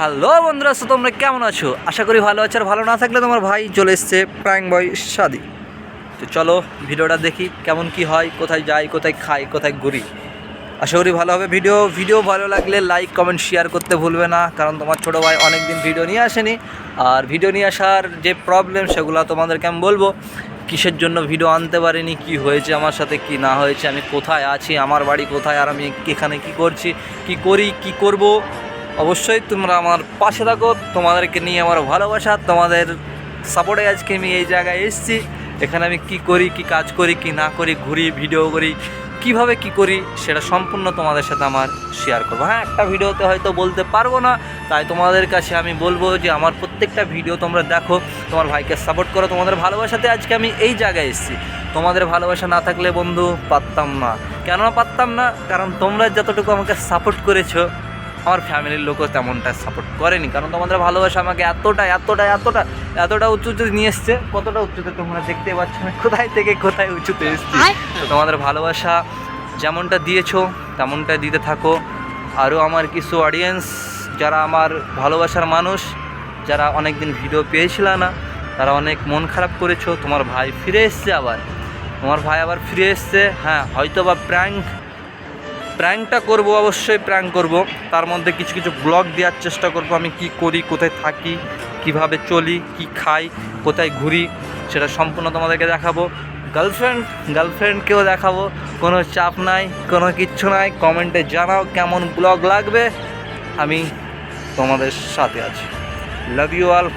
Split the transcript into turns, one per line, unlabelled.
Hello বন্ধুরা তো তোমরা কেমন আছো? আশা করি ভালো আছো, আর ভালো না থাকলে তোমার ভাই চলে এসছে প্রাইম বয় শাদি। তো চলো ভিডিওটা দেখি কেমন কি হয়, কোথায় যাই, কোথায় খাই, কোথায় ঘুরি। আশা করি ভালো হবে। ভিডিও ভিডিও ভালো লাগলে লাইক কমেন্ট শেয়ার করতে ভুলবে না, কারণ তোমার ছোটো ভাই অনেক দিন ভিডিও নিয়ে আসেনি। আর ভিডিও নিয়ে আসার যে প্রবলেম সেগুলো তোমাদেরকে আমি বলব, কিসের জন্য ভিডিও আনতে পারিনি, কি হয়েছে আমার সাথে, কি না হয়েছে, আমি কোথায় আছি, আমার বাড়ি কোথায়, আর আমি এখানে কি করছি, কি করি, কি করব অবশ্যই তোমরা আমার পাশে থাকো, তোমাদেরকে নিয়ে আমার ভালোবাসা, তোমাদের সাপোর্টে আজকে আমি এই জায়গায় এসেছি। এখানে আমি কি করি, কি কাজ করি, কি না করি, ঘুরি ভিডিও করি, কীভাবে কি করি, সেটা সম্পূর্ণ তোমাদের সাথে আমার শেয়ার করব। হ্যাঁ একটা ভিডিওতে হয়তো বলতে পারব না, তাই তোমাদের কাছে আমি বলব যে আমার প্রত্যেকটা ভিডিও তোমরা দেখো, তোমার ভাইকে সাপোর্ট করো, তোমাদের ভালোবাসাতে আজকে আমি এই জায়গায় এসেছি। তোমাদের ভালোবাসা না থাকলে বন্ধু পারতাম না। কেন পারতাম না? কারণ তোমরা যতটুকু আমাকে সাপোর্ট করেছ ফ্যামিলির লোকও তেমনটা সাপোর্ট করেনি। কারণ তোমাদের ভালোবাসা আমাকে এতটা এতটা এতটা এতটা উঁচুতে নিয়ে এসছে। কতটা উঁচুতে তোমরা দেখতে পাচ্ছ? আমি কোথায় থেকে কোথায় উঁচুতে এসেছি? তো তোমাদের ভালোবাসা যেমনটা দিয়েছ তেমনটা দিতে থাকো। আরও আমার কিছু অডিয়েন্স যারা আমার ভালোবাসার মানুষ যারা অনেক দিন ভিডিও পেয়েছিল না তারা অনেক মন খারাপ করেছ। তোমার ভাই ফিরে এসছে আবার। তোমার ভাই আবার ফিরে এসছে। হ্যাঁ হয়তো বা প্র্যাঙ্ক প্র্যাঙ্কটা করব, অবশ্যই প্র্যাঙ্ক করব। তার মধ্যে কিছু কিছু ব্লগ দেওয়ার চেষ্টা করব আমি, কি করি, কোথায় থাকি, কীভাবে চলি, কি খাই, কোথায় ঘুরি, সেটা সম্পূর্ণ তোমাদেরকে দেখাবো। গার্লফ্রেন্ড গার্লফ্রেন্ডকেও দেখাবো। কোনো চাপ নাই, কোনো কিচ্ছু নাই। কমেন্টে জানাও কেমন ব্লগ লাগবে। আমি তোমাদের সাথে আছি। Love you all